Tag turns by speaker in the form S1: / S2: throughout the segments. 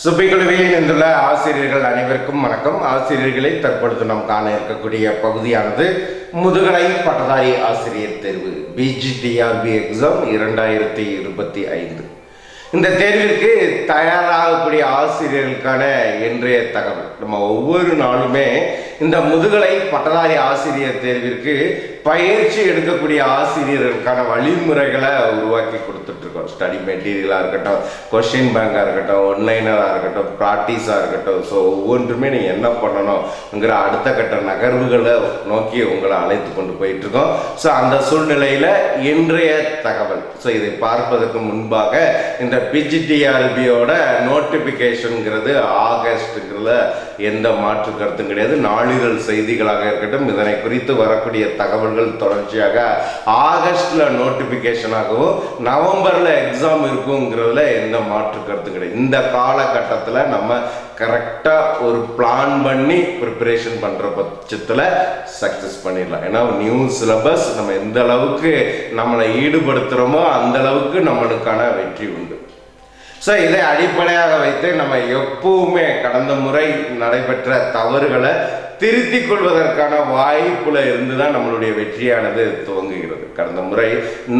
S1: சுபிக்குழுவில் இணைந்துள்ள ஆசிரியர்கள் அனைவருக்கும் வணக்கம். ஆசிரியர்களை தற்பொழுது நாம் காண இருக்கக்கூடிய பகுதியானது முதுகலை பட்டதாரி ஆசிரியர் தேர்வு பிஜிடிஆர்பி எக்ஸாம் இரண்டாயிரத்தி இருபத்தி ஐந்து. இந்த தேர்விற்கு தயாராகக்கூடிய ஆசிரியர்களுக்கான இன்றைய தகவல். நம்ம ஒவ்வொரு நாளுமே இந்த முதுகலை பட்டதாரி ஆசிரியர் தேர்விற்கு பயிற்சி எடுக்கக்கூடிய ஆசிரியர்களுக்கான வழிமுறைகளை உருவாக்கி கொடுத்துட்ருக்கோம். ஸ்டடி மெட்டீரியலாக இருக்கட்டும் கொஷின் பேங்காக இருக்கட்டும் ஒன்லைனராக இருக்கட்டும் ப்ராக்டிஸாக இருக்கட்டும். ஸோ ஒவ்வொன்றுமே நீங்கள் என்ன பண்ணணுங்கிற அடுத்த கட்ட நகர்வுகளை நோக்கி உங்களை அழைத்து கொண்டு போயிட்டுருக்கோம் ஸோ அந்த சூழ்நிலையில் இன்றைய தகவல். ஸோ இதை பார்ப்பதற்கு முன்பாக இந்த பிஜிடிஆர்பியோட நோட்டிஃபிகேஷனுங்கிறது ஆகஸ்ட்டுங்கிறதுல எந்த மாற்று கருத்தும் கிடையாது. நாளிதழ் செய்திகளாக இருக்கட்டும் இதனை குறித்து வரக்கூடிய தகவல் தகவல்கள் தொடர்ச்சியாக ஆகஸ்ட்ல நோட்டிஃபிகேஷனாகவும் நவம்பர்ல எக்ஸாம் இருக்குங்கிறதுல எந்த மாற்று கருத்து கிடையாது. இந்த காலகட்டத்தில் நம்ம கரெக்டாக ஒரு பிளான் பண்ணி ப்ரிப்பரேஷன் பண்ணுற பட்சத்தில் சக்ஸஸ் பண்ணிடலாம். ஏன்னா நியூ சிலபஸ் நம்ம எந்த அளவுக்கு நம்மளை ஈடுபடுத்துகிறோமோ அந்த அளவுக்கு நம்மளுக்கான வெற்றி உண்டு. ஸோ இதை அடிப்படையாக வைத்து நம்ம எப்பவுமே கடந்த முறை நடைபெற்ற தவறுகளை திருத்திக் கொள்வதற்கான வாய்ப்புல இருந்து தான் நம்மளுடைய வெற்றியானது துவங்குகிறது. கடந்த முறை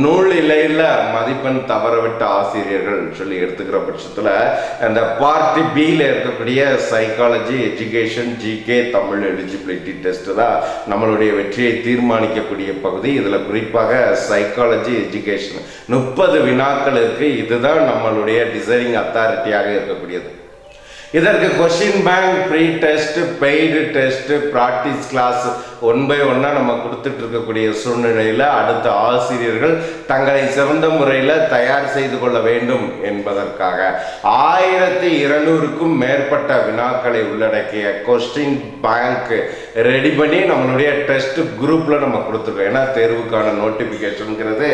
S1: நூல் இலையில் மதிப்பெண் தவறவிட்ட ஆசிரியர்கள் சொல்லி எடுத்துக்கிற பட்சத்தில் அந்த பார்ட்டி பியில் இருக்கக்கூடிய psychology education GK Tamil eligibility test தான் நம்மளுடைய வெற்றியை தீர்மானிக்கக்கூடிய பகுதி. இதில் குறிப்பாக சைக்காலஜி எஜுகேஷன் முப்பது வினாக்கள் இருக்குது இதுதான் நம்மளுடைய டிசைனிங் அத்தாரிட்டியாக இருக்கக்கூடியது. இதற்கு question bank free test paid test practice class one by ஒன்னாக நம்ம கொடுத்துட்டு இருக்கக்கூடிய சூழ்நிலையில் அடுத்த ஆசிரியர்கள் தங்களை சிறந்த முறையில் தயார் செய்து கொள்ள வேண்டும் என்பதற்காக ஆயிரத்தி இருநூறுக்கும் மேற்பட்ட வினாக்களை உள்ளடக்கிய கொஸ்டின் பேங்க் ரெடி பண்ணி நம்மளுடைய டெஸ்ட் குரூப்பில் நம்ம கொடுத்துருக்கோம். ஏன்னா தேர்வுக்கான நோட்டிஃபிகேஷனுங்கிறது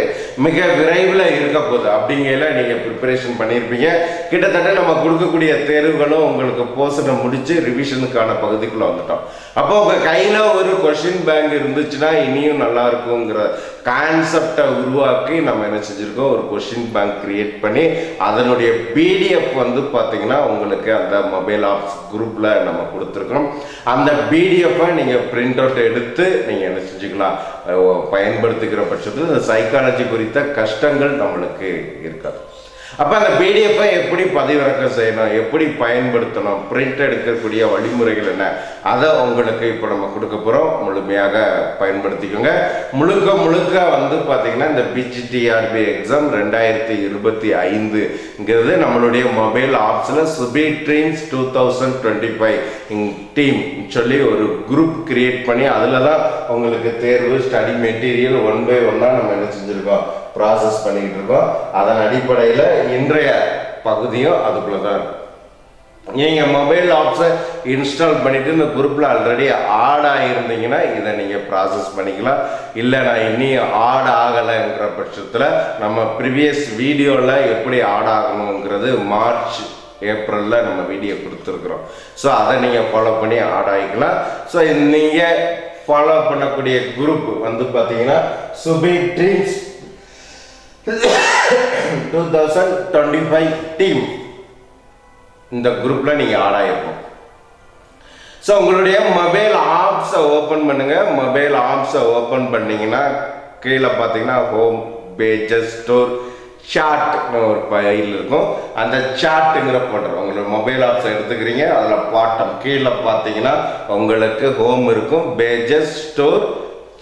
S1: மிக விரைவில் இருக்க போகுது. அப்படிங்கையில் நீங்கள் ப்ரிப்பரேஷன் பண்ணியிருப்பீங்க கிட்டத்தட்ட நம்ம கொடுக்கக்கூடிய தேர்வுகளும் உங்களுக்கு போர்ஷனை முடித்து ரிவிஷனுக்கான பகுதிக்குள்ளே வந்துட்டோம். அப்போ உங்கள் கையில் ஒரு கொஷின் பேங்க் இருந்துச்சுன்னா இனியும் நல்லா இருக்குங்கிற கான்செப்டை உருவாக்கி நம்ம என்ன செஞ்சுருக்கோம்? ஒரு கொஷின் பேங்க் கிரியேட் பண்ணி அதனுடைய பிடிஎஃப் வந்து பார்த்தீங்கன்னா உங்களுக்கு அந்த மொபைல் ஆப்ஸ் குரூப்பில் நம்ம கொடுத்துருக்கோம் அந்த பிடிஎஃப்பை நீங்கள் பிரிண்ட் அவுட் எடுத்து நீங்கள் என்ன செஞ்சுக்கலாம்? பயன்படுத்துகிற பட்சத்தில் இந்த சைக்காலஜி குறித்த கஷ்டங்கள் நம்மளுக்கு இருக்காது. அப்போ அந்த பிடிஎஃப்பை எப்படி பதிவிறக்கம் செய்யணும் எப்படி பயன்படுத்தணும் பிரிண்ட் எடுக்கக்கூடிய வழிமுறைகள் என்ன அதை உங்களுக்கு இப்போ நம்ம கொடுக்க போகிறோம் முழுமையாக பயன்படுத்திக்கோங்க. முழுக்க முழுக்க வந்து பார்த்தீங்கன்னா இந்த பிஜிடிஆர்பி எக்ஸாம் ரெண்டாயிரத்தி இருபத்தி ஐந்துங்கிறது நம்மளுடைய mobile ஆப்ஸில் Subi dreams two thousand twenty five team சொல்லி ஒரு குரூப் கிரியேட் பண்ணி அதில் தான் உங்களுக்கு தேர்வு ஸ்டடி மெட்டீரியல் ஒன் பை ஒன்னாக நம்ம என்ன செஞ்சுருக்கோம்? ப்ராசஸ் பண்ணிக்கிட்டு இருக்கோம். அதன் அடிப்படையில் இன்றைய பகுதியும் அதுக்குள்ள தான் இருக்கும் நீங்கள் மொபைல் ஆப்ஸை இன்ஸ்டால் பண்ணிவிட்டு இந்த குரூப்பில் ஆல்ரெடி ஆட் ஆகியிருந்தீங்கன்னா இதை நீங்கள் ப்ராசஸ் பண்ணிக்கலாம். இல்லை நான் இன்னும் ஆட் ஆகலைங்கிற பட்சத்தில் நம்ம ப்ரீவியஸ் வீடியோவில் எப்படி ஆட் ஆகணுங்கிறது மார்ச் ஏப்ரலில் நம்ம வீடியோ கொடுத்துருக்குறோம். ஸோ அதை நீங்கள் ஃபாலோ பண்ணி ஆட் ஆகிக்கலாம். ஸோ நீங்கள் ஃபாலோ பண்ணக்கூடிய குரூப் வந்து பார்த்தீங்கன்னா Subi dreams two thousand twenty five team இந்த குரூப்பில் நீங்கள் ஆடாயிருக்கும் ஸோ உங்களுடைய மொபைல் ஆப்ஸை ஓப்பன் பண்ணுங்கள் மொபைல் ஆப்ஸை ஓப்பன் பண்ணிங்கன்னா கீழே பார்த்தீங்கன்னா ஹோம் பேஜஸ் ஸ்டோர் சாட்னு ஒரு ஃபைல் இருக்கும். அந்த சார்ட்டுங்கிற போட்டுரும் உங்களோட மொபைல் ஆப்ஸை எடுத்துக்கிறீங்க. அதில் பாட்டம் கீழே பார்த்தீங்கன்னா உங்களுக்கு ஹோம் இருக்கும். பேஜஸ் ஸ்டோர்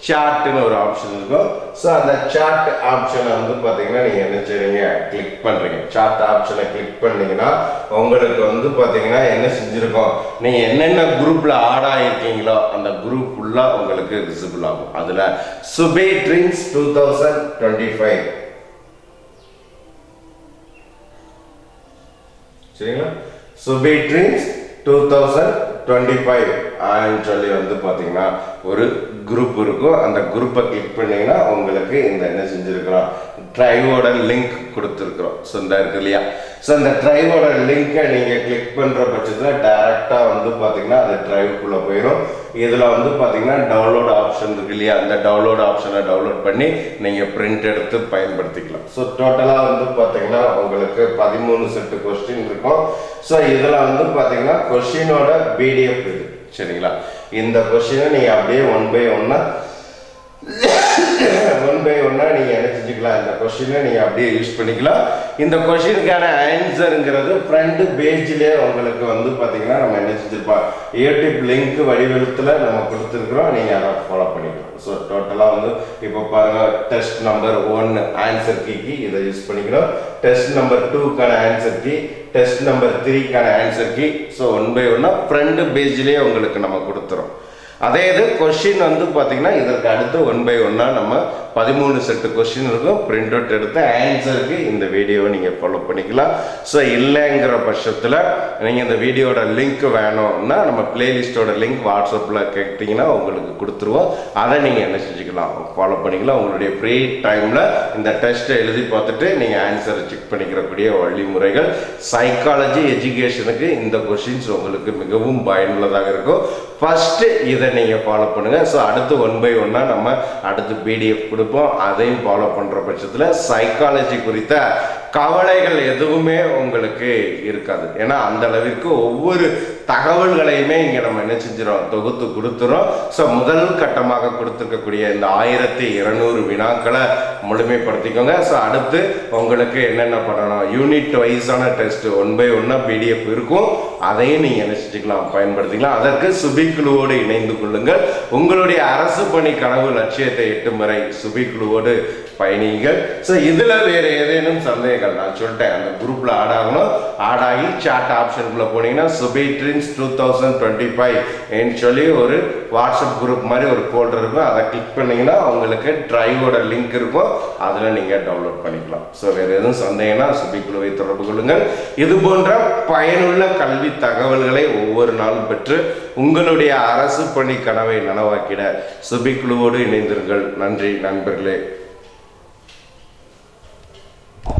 S1: சார்ட்டுன்னு ஒரு ஆப்ஷன் இருக்கும். ஸோ அந்த சார்ட் ஆப்ஷனை வந்து பார்த்தீங்கன்னா நீங்கள் என்ன செய்றீங்க? கிளிக் பண்ணுறீங்க சார்ட் ஆப்ஷனை கிளிக் பண்ணீங்கன்னா உங்களுக்கு வந்து பார்த்தீங்கன்னா என்ன செஞ்சுருக்கோம்? நீங்கள் என்னென்ன குரூப்பில் ஆட் ஆகிருக்கீங்களோ அந்த குரூப் ஃபுல்லாக உங்களுக்கு விசிபிள் ஆகும். அதில் Subi dreams two thousand twenty five சரிங்களா? Subi dreams two thousand twenty five ஆன்னு சொல்லி வந்து பார்த்தீங்கன்னா ஒரு குரூப் இருக்கும் அந்த குரூப்பை கிளிக் பண்ணிங்கன்னா உங்களுக்கு இந்த என்ன செஞ்சுருக்கிறோம் ட்ரைவோட லிங்க் கொடுத்துருக்குறோம். ஸோ இந்த இருக்கு இல்லையா? ஸோ அந்த ட்ரைவோட லிங்கை நீங்கள் கிளிக் பண்ணுற பட்சத்தில் டேரெக்டாக வந்து பார்த்தீங்கன்னா அது ட்ரைவுக்குள்ளே போயிடும் இதில் வந்து பார்த்தீங்கன்னா டவுன்லோட் ஆப்ஷன் இருக்கு இல்லையா? அந்த டவுன்லோட் ஆப்ஷனை டவுன்லோட் பண்ணி நீங்கள் பிரிண்ட் எடுத்து பயன்படுத்திக்கலாம். ஸோ டோட்டலாக வந்து பார்த்தீங்கன்னா உங்களுக்கு பதிமூணு செட்டு கொஸ்டின் இருக்கும். ஸோ இதில் வந்து பார்த்தீங்கன்னா கொஸ்டினோட பிடிஎஃப் இருக்குது சரிங்களா? இந்த கொஸ்டினை நீங்கள் அப்படியே ஒன் பை ஒன்னாக பை ஒன்னா நீங்கள் என்ன செஞ்சுக்கலாம்? இந்த கொஷினை நீங்கள் அப்படியே யூஸ் பண்ணிக்கலாம். இந்த கொஷினுக்கான ஆன்சருங்கிறது ஃப்ரண்ட் பேஜ்லேயே உங்களுக்கு வந்து பார்த்தீங்கன்னா நம்ம என்ன செஞ்சுருப்போம்? யூடியூப் லிங்க் வடிவத்தில் நம்ம கொடுத்துருக்குறோம். நீங்கள் அதை ஃபாலோ பண்ணிக்கலாம். ஸோ டோட்டலாக வந்து இப்போ பாருங்கள் டெஸ்ட் நம்பர் ஒன் ஆன்சர் கீக்கு இதை யூஸ் பண்ணிக்கிறோம். டெஸ்ட் நம்பர் டூக்கான answer key test number த்ரீக்கான answer key so one by ஒன்னாக ஃப்ரண்ட் பேஜ்லேயே உங்களுக்கு நம்ம கொடுத்துறோம். அதே இது கொஷின் வந்து பார்த்தீங்கன்னா இதற்கு அடுத்து ஒன் பை ஒன்னாக நம்ம பதிமூணு செட்டு கொஷின் இருக்கும். பிரிண்ட் அவுட் எடுத்து ஆன்சருக்கு இந்த வீடியோவை நீங்கள் ஃபாலோ பண்ணிக்கலாம். ஸோ இல்லைங்கிற பட்சத்தில் நீங்கள் இந்த வீடியோட லிங்க் வேணும்னா நம்ம பிளேலிஸ்ட்டோட லிங்க் வாட்ஸ்அப்பில் கேட்டிங்கன்னா உங்களுக்கு கொடுத்துருவோம். அதை நீங்கள் என்ன செஞ்சுக்கலாம்? ஃபாலோ பண்ணிக்கலாம். உங்களுடைய ஃப்ரீ டைமில் இந்த டெஸ்ட்டை எழுதி பார்த்துட்டு நீங்கள் ஆன்சரை செக் பண்ணிக்கிறக்கூடிய வழிமுறைகள் சைக்காலஜி எஜுகேஷனுக்கு இந்த கொஷின்ஸ் உங்களுக்கு மிகவும் பயனுள்ளதாக இருக்கும். ஃபஸ்ட்டு இதை நீங்கள் ஃபாலோ பண்ணுங்கள் ஸோ அடுத்து ஒன் பை ஒன்னாக நம்ம அடுத்து பிடிஎஃப் கொடுப்போம். அதையும் ஃபாலோ பண்ணுற பட்சத்தில் சைக்காலஜி குறித்த கவலைகள் எதுவுமே உங்களுக்கு இருக்காது. ஏன்னா அந்த அளவிற்கு ஒவ்வொரு தகவல்களையுமே இங்கே நம்ம என்ன செஞ்சிடும் தொகுத்து கொடுத்துறோம். ஸோ முதல் கட்டமாக கொடுத்துருக்கக்கூடிய இந்த ஆயிரத்தி இருநூறு வினாக்களை முழுமைப்படுத்திக்கோங்க. ஸோ அடுத்து உங்களுக்கு என்னென்ன பண்ணணும்? யூனிட் வைஸான டெஸ்ட் ஒன் பை ஒன்னாக பிடிஎஃப் இருக்கும். அதையும் நீங்கள் என்ன செஞ்சுக்கலாம்? பயன்படுத்திக்கலாம். அதற்கு சுபிக்குழுவோடு இணைந்து கொள்ளுங்கள். உங்களுடைய அரசு பணி கனவு லட்சியத்தை எட்டும் வரை சுபிக்குழுவோடு பயணிகள் ஸோ இதில் வேறு ஏதேனும் சந்தேகங்கள்? நான் சொல்லிட்டேன். அந்த குரூப்பில் ஆட் ஆகணும். ஆட் ஆகி சாட் ஆப்ஷனுக்குள்ளே போனீங்கன்னா Subi dreams two thousand twenty ஃபைவ்னு சொல்லி ஒரு வாட்ஸ்அப் குரூப் மாதிரி ஒரு ஃபோல்டர் இருக்கும். அதை கிளிக் பண்ணிங்கன்னா உங்களுக்கு ட்ரைவோட லிங்க் இருக்கும். அதில் நீங்கள் டவுன்லோட் பண்ணிக்கலாம். ஸோ வேறு எதுவும் சந்தேகம்னா சுபி குழுவை தொடர்பு கொள்ளுங்கள். இது போன்ற பயனுள்ள கல்வி தகவல்களை ஒவ்வொரு நாளும் பெற்று உங்களுடைய அரசு பணி கனவை நனவாக்கிட சுபி குழுவோடு இணைந்திருங்கள். நன்றி நண்பர்களே.